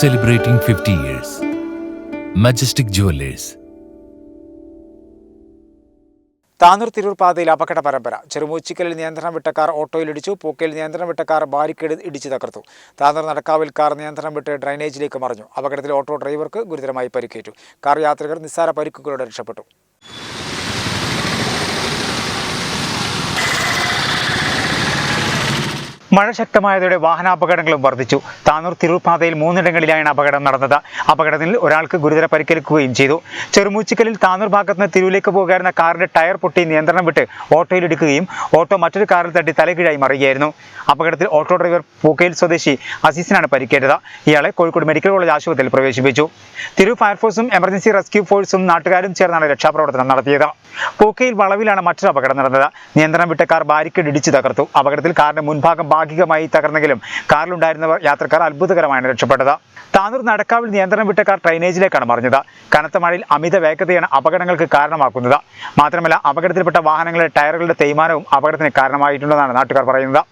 celebrating 50 years. Majestic Jewelers. Tanur Tirur പാതയിൽ അപകട പരമ്പര. ചെറുമൂച്ചിക്കലിൽ നിയന്ത്രണം വിട്ട കാർ ഓട്ടോയിലിടിച്ചു പൂക്കയിൽ നിയന്ത്രണം വിട്ട കാർ ബാരിക്കേഡ് ഇടിച്ചു തകർത്തു. താനൂർ നടക്കാവിൽ കാർ നിയന്ത്രണം വിട്ട് ഡ്രൈനേജിലേക്ക് മറിഞ്ഞു. അപകടത്തിൽ ഓട്ടോ ഡ്രൈവർക്ക് ഗുരുതരമായി പരിക്കേറ്റു. കാർ യാത്രികർ നിസ്സാര പരിക്കുകളോടെ രക്ഷപ്പെട്ടു. മഴ ശക്തമായതോടെ വാഹനാപകടങ്ങളും വർദ്ധിച്ചു. താനൂർ തിരൂർ പാതയിൽ മൂന്നിടങ്ങളിലായാണ് അപകടം നടന്നത്. അപകടത്തിൽ ഒരാൾക്ക് ഗുരുതര പരിക്കേൽക്കുകയും ചെയ്തു. ചെറുമൂച്ചിക്കലിൽ താനൂർ ഭാഗത്ത് നിന്ന് തിരുവിലേക്ക് പോകാറുന്ന കാറിന്റെ ടയർ പൊട്ടി നിയന്ത്രണം വിട്ട് ഓട്ടോയിലിടിക്കുകയും ഓട്ടോ മറ്റൊരു കാറിൽ തട്ടി തലകീഴായി മറിയുകയായിരുന്നു. അപകടത്തിൽ ഓട്ടോ ഡ്രൈവർ പൂക്കയിൽ സ്വദേശി അസീസിനാണ് പരിക്കേറ്റത്. ഇയാളെ കോഴിക്കോട് മെഡിക്കൽ കോളേജ് ആശുപത്രിയിൽ പ്രവേശിപ്പിച്ചു. തിരു ഫയർഫോഴ്സും എമർജൻസി റെസ്ക്യൂ ഫോഴ്സും നാട്ടുകാരും ചേർന്നാണ് രക്ഷാപ്രവർത്തനം നടത്തിയത്. പൂക്കയിൽ വളവിലാണ് മറ്റൊരു അപകടം നടന്നത്. നിയന്ത്രണം വിട്ട കാർ ബാരിക്കേഡ് ഇടിച്ചു തകർത്തു. അപകടത്തിൽ കാറിന്റെ മുൻഭാഗം ഭാഗികമായി തകർന്നെങ്കിലും കാറിലുണ്ടായിരുന്ന യാത്രക്കാർ അത്ഭുതകരമായാണ് രക്ഷപ്പെട്ടത്. താനൂർ നടക്കാവിൽ നിയന്ത്രണം വിട്ട കാർ ഡ്രൈനേജിലേക്കാണ് മറിഞ്ഞത്. കനത്ത മഴയിൽ അമിത വേഗതയാണ് അപകടങ്ങൾക്ക് കാരണമാക്കുന്നത്. മാത്രമല്ല അപകടത്തിൽപ്പെട്ട വാഹനങ്ങളുടെ ടയറുകളുടെ തേയ്മാനവും അപകടത്തിന് കാരണമായിട്ടുണ്ടെന്നാണ് നാട്ടുകാർ പറയുന്നത്.